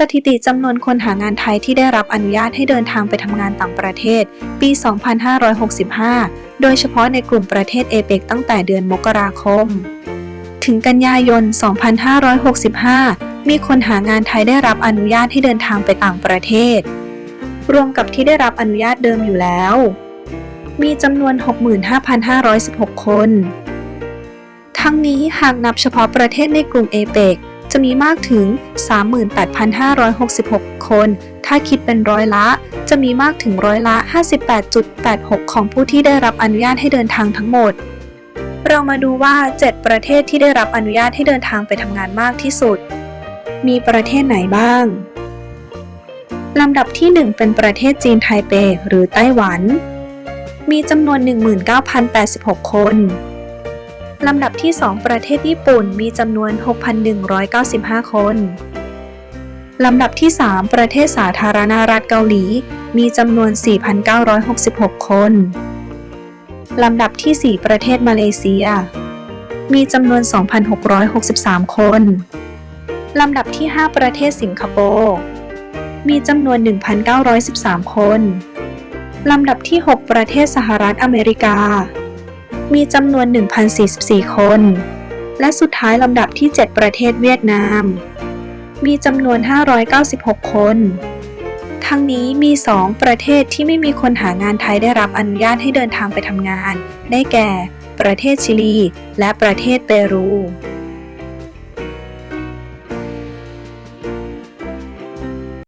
สถิติจำนวนคนหางานไทยที่ได้รับอนุญาตให้เดินทางไปทำงานต่างประเทศ ปี 2565 โดยเฉพาะในกลุ่มประเทศเอเปกตั้งแต่เดือนมกราคม ถึงกันยายน 2565 มีคนหางานไทยได้รับอนุญาตให้เดินทางไปต่างประเทศ รวมกับที่ได้รับอนุญาตเดิมอยู่แล้ว มีจำนวน 65,516 คน ทั้งนี้หากนับเฉพาะประเทศในกลุ่มเอเปก จะมีมากถึง 38,566 คน ถ้าคิดเป็นร้อยละ จะมีมากถึงร้อยละ 58.86 ของผู้ที่ได้รับอนุญาตให้เดินทางทั้งหมด เรามาดูว่า 7 ประเทศที่ได้รับอนุญาตให้เดินทางไปทำงานมากที่สุด มีประเทศไหนบ้าง ลำดับที่ 1 เป็นประเทศจีนไทเป หรือไต้หวัน มีจำนวน 19,086 คน ลำดับที่ 2 ประเทศญี่ปุ่นมีจำนวน 6,195 คน ลำดับที่ 3 ประเทศสาธารณรัฐเกาหลี มีจำนวน 4,966 คน ลำดับที่ 4 ประเทศมาเลเซีย มีจำนวน 2,663 คน ลำดับที่ 5 ประเทศสิงคโปร์มีจำนวน 1,913 คน ลำดับที่ 6 ประเทศสหรัฐอเมริกา มีจำนวน 1,044 คน และสุดท้ายลำดับที่ 7 ประเทศเวียดนาม มีจำนวน 596 คน ทั้งนี้มี 2 ประเทศที่ไม่มีคนหางานไทยได้รับอนุญาตให้เดินทางไปทำงาน ได้แก่ ประเทศชิลี และประเทศเปรู